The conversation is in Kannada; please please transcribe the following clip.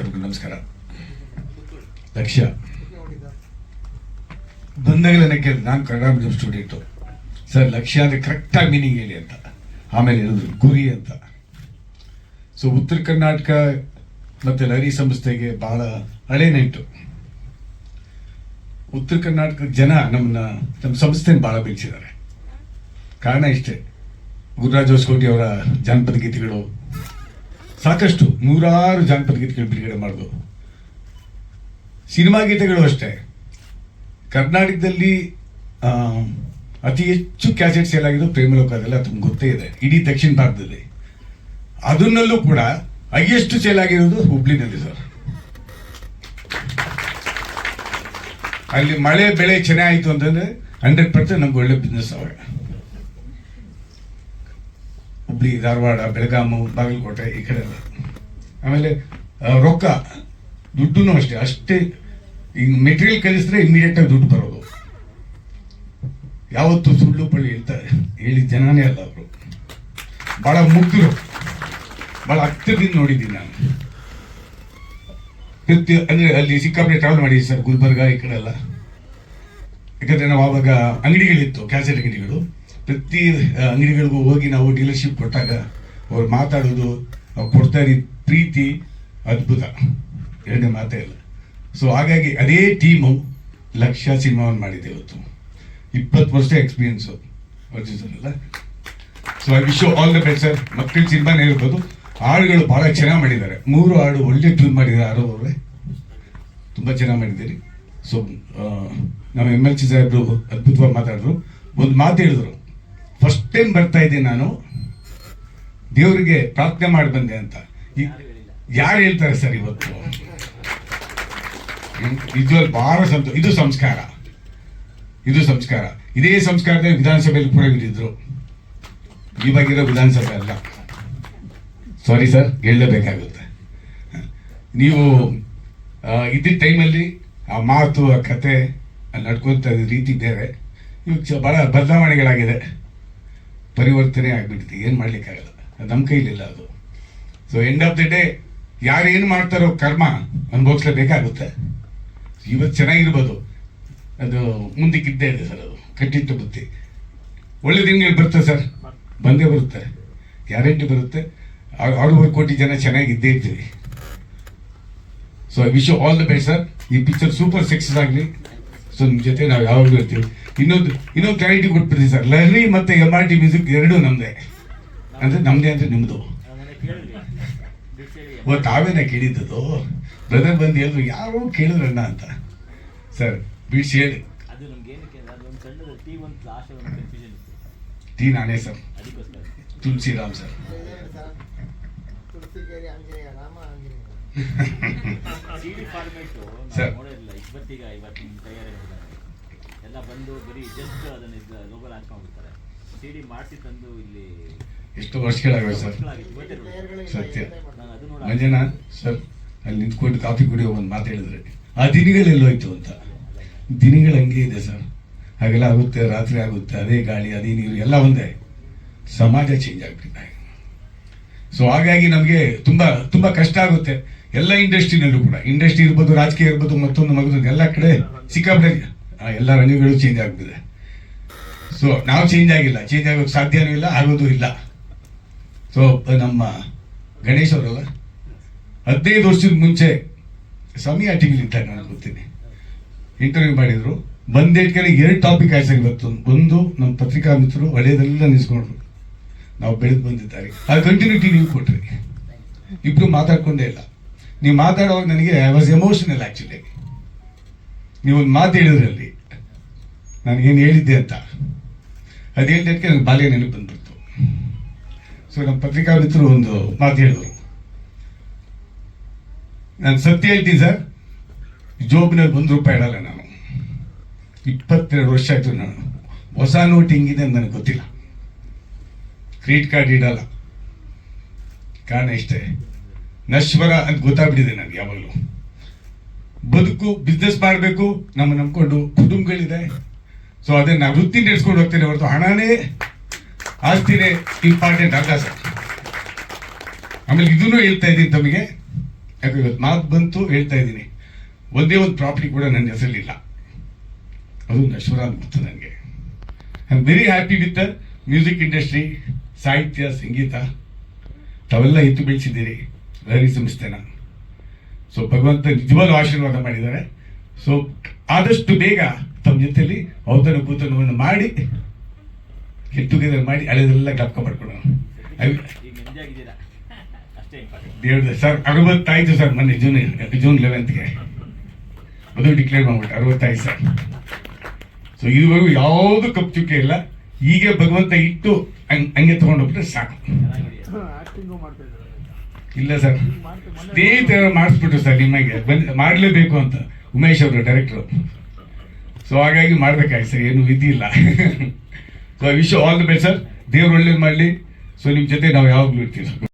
ಸಾಹೇಬ್ರಿಗೆ ನಮಸ್ಕಾರ. ಲಕ್ಷ್ಯ. ಬಂದಾಗಲೇ ಕೇಳಿದೆ ನಾನು ಕನ್ನಡ ಮೀಡಿಯಂ ಸ್ಟೂಡೆಂಟು ಸರ್, ಲಕ್ಷ್ಯ ಅಂದರೆ ಕರೆಕ್ಟಾಗಿ ಮೀನಿಂಗ್ ಹೇಳಿ ಅಂತ. ಆಮೇಲೆ ಹೇಳಿದ್ರು, ಗುರಿ ಅಂತ. ಸೊ ಉತ್ತರ ಕರ್ನಾಟಕ ಮತ್ತು ಲಹರಿ ಸಂಸ್ಥೆಗೆ ಬಹಳ ಹಳೆ ನೆಂಟು ಉತ್ತರ ಕರ್ನಾಟಕದ ಜನ ನಮ್ಮನ್ನ, ನಮ್ಮ ಸಂಸ್ಥೆನ ಭಾಳ ಬೆಳೆಸಿದ್ದಾರೆ. ಕಾರಣ ಇಷ್ಟೇ. ಗುರುರಾಜ್ ಹೊಸಕೋಟಿ ಅವರ ಜಾನಪದ ಗೀತೆಗಳು ಸಾಕಷ್ಟು ನೂರಾರು ಜಾನಪದ ಗೀತೆಗಳು ಬಿಡುಗಡೆ ಮಾಡೋದು. ಸಿನಿಮಾ ಗೀತೆಗಳು ಅಷ್ಟೇ. ಕರ್ನಾಟಕದಲ್ಲಿ ಅತಿ ಹೆಚ್ಚು ಕ್ಯಾಸೆಟ್ ಸೇಲ್ ಆಗಿದ್ದು ಪ್ರೇಮಲೋಕ ಅದೆಲ್ಲ ತಮ್ಗೆ ಗೊತ್ತೇ ಇದೆ. ಇಡೀ ದಕ್ಷಿಣ ಭಾರತದಲ್ಲಿ. ಅದನ್ನಲ್ಲೂ ಕೂಡ ಹೈಯೆಸ್ಟ್ ಸೇಲ್ ಆಗಿರೋದು ಹುಬ್ಳಿನಲ್ಲಿ ಸರ್. ಅಲ್ಲಿ ಮಳೆ, ಬೆಳೆ ಚೆನ್ನಾಗಿತ್ತು ಅಂತಂದ್ರೆ ಹಂಡ್ರೆಡ್ ಪರ್ಸೆಂಟ್ ನಮ್ಗೆ ಒಳ್ಳೆ ಬಿಸ್ನೆಸ್ ಅವಾಗ ಹುಬ್ಳಿ, ಧಾರವಾಡ ಬೆಳಗಾಮು ಬಾಗಲಕೋಟೆ ಈ ಕಡೆ ಎಲ್ಲ. ಆಮೇಲೆ ರೊಕ್ಕ ದುಡ್ಡು ಅಷ್ಟೇ. ಅಷ್ಟೇ ಈಗ ಮೆಟೀರಿಯಲ್ ಕಲಿಸಿದ್ರೆ ಇಮಿಡಿಯೇಟ್ ಆಗಿ ದುಡ್ಡು ಬರೋದು. ಯಾವತ್ತು ಸುಳ್ಳು ಪಳ್ಳಿ ಹೇಳ್ತಾರೆ ಹೇಳಿ ಜನನೇ ಅಲ್ಲ ಅವರು. ಬಹಳ ಮುಗ್ಧರು. ಬಹಳ ಹತ್ತಿರದಿಂದ ನೋಡಿದ್ದೀನಿ ನಾನು. ಪ್ರತಿ, ಅಂದ್ರೆ ಅಲ್ಲಿ ಸಿಕ್ಕಾಪಟ್ಟೆ ಟ್ರಾವೆಲ್ ಮಾಡಿದ್ವಿ ಸರ್, ಗುಲ್ಬರ್ಗ ಈ ಕಡೆ ಎಲ್ಲ. ಯಾಕಂದ್ರೆ ನಾವು ಆವಾಗ ಅಂಗಡಿಗಳಿತ್ತು ಕ್ಯಾಸೆಟ್ ಅಂಗಡಿಗಳು. ಪ್ರತಿ ಅಂಗಡಿಗಳಿಗೂ ಹೋಗಿ ನಾವು ಡೀಲರ್ಶಿಪ್ ಕೊಟ್ಟಾಗ ಅವ್ರು ಮಾತಾಡೋದು, ಅವ್ರು ಕೊಡ್ತಾ ಇರೋ ಪ್ರೀತಿ ಅದ್ಭುತ. ಎರಡನೇ ಮಾತೇ ಇಲ್ಲ ಸೊ ಹಾಗಾಗಿ ಅದೇ ಟೀಮು ಲಕ್ಷ ಸಿನಿಮಾವನ್ನು ಮಾಡಿದೆ ಇವತ್ತು. ಇಪ್ಪತ್ತು ವರ್ಷ ಎಕ್ಸ್ಪೀರಿಯನ್ಸು ಅಲ್ಲ. So I wish all the best sir ಮಕ್ಕಳ ಸಿನಿಮಾನೇ ಇರ್ಬೋದು. ಹಾಡುಗಳು ಭಾಳ ಚೆನ್ನಾಗಿ ಮಾಡಿದ್ದಾರೆ. ಮೂರು ಹಾಡು ಒಳ್ಳೆ ಟ್ಯೂನ್ ಮಾಡಿದ್ದಾರೆ ಆರೋ ಅವರೇ. ತುಂಬ ಚೆನ್ನಾಗಿ ಮಾಡಿದ್ದೀರಿ. ಸೊ ನಮ್ಮ ಎಂ ಎಲ್ ಸಿ ಸಾಹೇಬರು ಅದ್ಭುತವಾಗಿ ಮಾತಾಡಿದ್ರು. ಒಂದು ಮಾತು ಹೇಳಿದ್ರು. ಫಸ್ಟ್ ಟೈಮ್ ಬರ್ತಾ ಇದ್ದೀನಿ ನಾನು. ದೇವರಿಗೆ ಪ್ರಾರ್ಥನೆ ಮಾಡಿ ಬಂದೆ ಅಂತ. ಯಾರು ಹೇಳ್ತಾರೆ ಸರ್ ಇವತ್ತು? ಇದ್ರಲ್ಲಿ ಬಹಳ ಸಂತೋಷ ಇದು ಸಂಸ್ಕಾರ. ಇದು ಸಂಸ್ಕಾರ. ಇದೇ ಸಂಸ್ಕಾರದಲ್ಲಿ ವಿಧಾನಸಭೆಯಲ್ಲಿ ಕೂಡ ಇದ್ದಿದ್ರು ಇವಾಗಿರೋ ವಿಧಾನಸಭೆ ಅಲ್ಲ. ಸಾರಿ ಸರ್ ಹೇಳಲೇಬೇಕಾಗುತ್ತೆ. ನೀವು ಇದ್ದಿದ್ದ ಟೈಮಲ್ಲಿ ಆ ಮಾತು ಆ ಕತೆ ಅಲ್ಲಿ ನಡ್ಕೊಂತ ರೀತಿ ಬೇರೆ. ಇವಾಗ ಬಹಳ ಬದಲಾವಣೆಗಳಾಗಿದೆ. ಪರಿವರ್ತನೆ ಆಗ್ಬಿಟ್ಟಿದೆ ಏನು ಮಾಡ್ಲಿಕ್ಕಾಗಲ್ಲ. ಅದು ನಮ್ಮ ಕೈಲಿಲ್ಲ ಅದು. So end of the day ಯಾರು ಏನು ಮಾಡ್ತಾರೋ ಕರ್ಮ ಅನುಭವಿಸ್ಲೇಬೇಕಾಗುತ್ತೆ ಇವತ್ತು ಚೆನ್ನಾಗಿರ್ಬೋದು. ಅದು ಮುಂದಕ್ಕಿದ್ದೇ ಇದೆ ಸರ್ ಅದು. ಕಟ್ಟಿಟ್ಟು ಬುತ್ತಿ ಒಳ್ಳೆ ದಿನಗಳು ಬರುತ್ತೆ ಸರ್. ಬಂದೇ ಬರುತ್ತೆ. ಗ್ಯಾರಂಟಿ ಬರುತ್ತೆ. ಆರೂವರೆ ಕೋಟಿ ಜನ ಚೆನ್ನಾಗಿ ಇದ್ದೇ ಇರ್ತೀವಿ so I wish all the best sir ಈ ಪಿಕ್ಚರ್ ಸೂಪರ್ ಸಕ್ಸಸ್ ಆಗಲಿ. ಸೊ ನಿಮ್ಮ ಜೊತೆ ನಾವು ಯಾವಾಗಲೂ ಇರ್ತೀವಿ. ಇನ್ನೊಂದು ಇನ್ನೊಂದು ಕ್ಲಾರಿಟಿ ಕೊಟ್ಬಿಡ್ತೀವಿ ಸರ್. ಲಹರಿ ಮತ್ತು ಎಂ ಆರ್ ಟಿ ಮ್ಯೂಸಿಕ್ ಎರಡೂ ನಮ್ಮದೇ ಅಂದರೆ ನಮ್ಮದೇ ಅಂದರೆ ನಿಮ್ಮದು ಓ ತಾವೇನ ಕೇಳಿದ್ದದು? ಬ್ರದರ್ ಬಂದು ಹೇಳಿದ್ರು ಯಾರೋ ಕೇಳಿದ್ರಣ್ಣ ಅಂತ. ಸರ್ ಬಿಡ್ಸಿ ಹೇಳಿ. ಟಿ ನಾನೇ ಸರ್. ತುಮ್ಸಿ ತುಳಸಿರಾಮ್ ಸರ್. ಡಿ ಫಾರ್ಮೇಟು ನೋಡಿರಲಿಲ್ಲ ಇವತ್ತಿಗ ಇವತ್ತಿನ ತಯಾರಿ ಎಲ್ಲ ಬಂದು ಬರೀ ಜಸ್ಟ್ ಅದನ್ನ ಲೋಗಲ್ ಹಾಕೊಂಡ್ಬಿಡ್ತಾರೆ ಮಾಡ್ಬಿಡ್ತಾರೆ ಸಿ ಡಿ ಮಾಡಿಸಿ ತಂದು ಇಲ್ಲಿ ಎಷ್ಟು ವರ್ಷಗಳಾಗಿವೆ ಸರ್? ಸತ್ಯ. ಮಂಜುನಾಥ್ ಸರ್ ಅಲ್ಲಿ ನಿಂತ್ಕೊಂಡು ಕಾಫಿ ಕುಡಿಯೋ ಒಂದು ಮಾತು ಹೇಳಿದ್ರೆ ಆ ದಿನಗಳೆಲ್ಲೋಯ್ತು ಅಂತ. ದಿನಗಳು ಹಂಗೆ ಇದೆ ಸರ್. ಹಾಗೆಲ್ಲ ಆಗುತ್ತೆ ರಾತ್ರಿ ಆಗುತ್ತೆ ಅದೇ ಗಾಳಿ ಅದೇ ನೀರು ಎಲ್ಲ ಒಂದೇ. ಸಮಾಜ ಚೇಂಜ್ ಆಗ್ಬಿಟ್ಟಿದೆ. ಸೊ ಹಾಗಾಗಿ ನಮಗೆ ತುಂಬಾ ತುಂಬಾ ಕಷ್ಟ ಆಗುತ್ತೆ. ಎಲ್ಲ ಇಂಡಸ್ಟ್ರಿನಲ್ಲೂ ಕೂಡ. ಇಂಡಸ್ಟ್ರಿ ಇರ್ಬೋದು, ರಾಜಕೀಯ ಇರ್ಬೋದು, ಮತ್ತೊಂದು ಮಗದೊಂದು ಎಲ್ಲ ಕಡೆ ಸಿಕ್ಕಾಪಟ್ಟೆ ಎಲ್ಲ ರಂಗಗಳು ಚೇಂಜ್ ಆಗ್ಬಿಟ್ಟಿದೆ. ಸೊ ನಾವು ಚೇಂಜ್ ಆಗಿಲ್ಲ. ಚೇಂಜ್ ಆಗೋಕ್ಕೆ ಸಾಧ್ಯನೂ ಇಲ್ಲ, ಆಗೋದು ಇಲ್ಲ. ಸೊ ನಮ್ಮ ಗಣೇಶ್ ಅವರಲ್ಲ. ಹದಿನೈದು ವರ್ಷದ ಮುಂಚೆ ಸಮಯ ಟಿವಿಲಿದ್ದಾಗ ನಾನು ಗೊತ್ತೀನಿ ಇಂಟರ್ವ್ಯೂ ಮಾಡಿದರು. ಬಂದೇಟ್ಕಲ್ಲಿ ಎರಡು ಟಾಪಿಕ್ ಆಯ್ತು ಇವತ್ತು. ಒಂದು ನಮ್ಮ ಪತ್ರಿಕಾ ಮಿತ್ರರು ಹಳೆಯದೆಲ್ಲ ನಿಲ್ಸ್ಕೊಂಡ್ರು. ನಾವು ಬೆಳೆದು ಬಂದಿದ್ದಾರೆ. ಆ ಕಂಟಿನ್ಯೂಟಿ ನೀವು ಕೊಟ್ರಿ. ಇಬ್ರು ಮಾತಾಡ್ಕೊಂಡೇ ಇಲ್ಲ. ನೀವು ಮಾತಾಡುವಾಗ ನನಗೆ ಐ ವಾಸ್ ಎಮೋಷನಲ್ ಆ್ಯಕ್ಚುಲಿ ನೀವು ಒಂದು ಮಾತು ಹೇಳಿದ್ರಲ್ಲಿ ನನಗೇನು ಹೇಳಿದ್ದೆ ಅಂತ. ಅದು ಹೇಳಿದ್ದಕ್ಕೆ ನನಗೆ ಬಾಲ್ಯ ನೆನಪು ಬಂದ್ಬಿಡ್ತು. ಸೊ ನಮ್ಮ ಪತ್ರಿಕಾ ಮಿತ್ರರು ಒಂದು ಮಾತು ಹೇಳಿದ್ರು. ನಾನು ಸತ್ಯ ಹೇಳ್ತೀನಿ ಸರ್, ಜೋಬ್ನಲ್ಲಿ ಒಂದು ರೂಪಾಯಿ ಇಡಲ್ಲ ನಾನು. ಇಪ್ಪತ್ತೆರಡು ವರ್ಷ ಆಯಿತು ನಾನು. ಹೊಸ ನೋಟ್ ಹಿಂಗಿದೆ ಅಂತ ನನಗೆ ಗೊತ್ತಿಲ್ಲ. ಕ್ರೆಡಿಟ್ ಕಾರ್ಡ್ ಇಡಲ್ಲ. ಕಾರಣ ಇಷ್ಟೇ. ನಶ್ವರ ಅಂತ ಗೊತ್ತಾಗ್ಬಿಟ್ಟಿದೆ ನನಗೆ ಯಾವಾಗಲೂ. ಬದುಕು ಬಿಸ್ನೆಸ್ ಮಾಡಬೇಕು, ನಮ್ಮ ನಂಬ್ಕೊಂಡು ಕುಟುಂಬಗಳಿದೆ. ಸೊ ಅದನ್ನ ವೃತ್ತಿ ನಡೆಸ್ಕೊಂಡು ಹೋಗ್ತೇನೆ ಹೊರತು ಹಣನೇ ಆಸ್ತಿನೇ ಇಂಪಾರ್ಟೆಂಟ್ ಅಲ್ಲ ಸರ್. ಆಮೇಲೆ ಇದನ್ನು ಹೇಳ್ತಾ ಇದ್ದೀನಿ ತಮಗೆ. ಯಾಕೆ ಇವತ್ತು ಮಾತು ಬಂತು, ಹೇಳ್ತಾ ಇದ್ದೀನಿ. ಒಂದೇ ಒಂದು ಪ್ರಾಪರ್ಟಿ ಕೂಡ ನನ್ನ ಹೆಸರಲ್ಲಿಲ್ಲ. ಅದು ನಶ್ವರ ಅಂತ ಗೊತ್ತು ನನಗೆ. I am very happy with music industry ಸಾಹಿತ್ಯ, ಸಂಗೀತ. ತಾವೆಲ್ಲ ಎತ್ತು ಬೆಳೆಸಿದ್ದೀರಿ. ವೆರಿ ಸಂಸ್ಥೆನ. ಸೊ ಭಗವಂತ ನಿಜವಾದ ಆಶೀರ್ವಾದ ಮಾಡಿದ್ದಾರೆ. ಸೊ ಆದಷ್ಟು ಬೇಗ ತಮ್ಮ ಜೊತೆಯಲ್ಲಿ ಔತಣ ಕೂತನವನ್ನು ಮಾಡಿ ಗೆಟ್ ಟುಗೆದರ್ ಮಾಡಿ ಅಳೆದೆಲ್ಲ ಜ್ಞಾಪಕ ಮಾಡ್ಕೊಡೋಣ ಸರ್ ಅರವತ್ತಾಯ್ತು ಸರ್ ಮೊನ್ನೆ ಜೂನ್ ಜೂನ್ ಲೆವೆಂತ್ಗೆ ಅದು ಡಿಕ್ಲೇರ್ ಮಾಡ್ಬಿಟ್ಟು ಅರವತ್ತಾಯ್ತು ಸರ್. ಸೊ ಇದುವರೆಗೂ ಯಾವುದು ಕಪ್ ಚುಕ್ಕೆ ಇಲ್ಲ. ಹೀಗೆ ಭಗವಂತ ಇಟ್ಟು ಹಂಗ್- ಹಂಗೆ ತಗೊಂಡೋಗ್ಬಿಟ್ರೆ ಸಾಕು. ಇಲ್ಲ ಸರ್. ಸ್ನೇಹಿತರ ಮಾಡಿಸ್ಬಿಟ್ರು ಸರ್ ನಿಮಗೆ. ಬಂದ್ ಮಾಡಲೇಬೇಕು ಅಂತ ಉಮೇಶ್ ಅವರು ಡೈರೆಕ್ಟ್ರು ಸೊ ಹಾಗಾಗಿ ಮಾಡ್ಬೇಕಾಯ್ತು ಸರ್, ಏನು ವಿಧಿ ಇಲ್ಲ so I wish all the best sir ದೇವ್ರು ಒಳ್ಳೇದು ಮಾಡಲಿ. ಸೊ ನಿಮ್ಮ ಜೊತೆ ನಾವು ಯಾವಾಗಲೂ ಇರ್ತೀವಿ.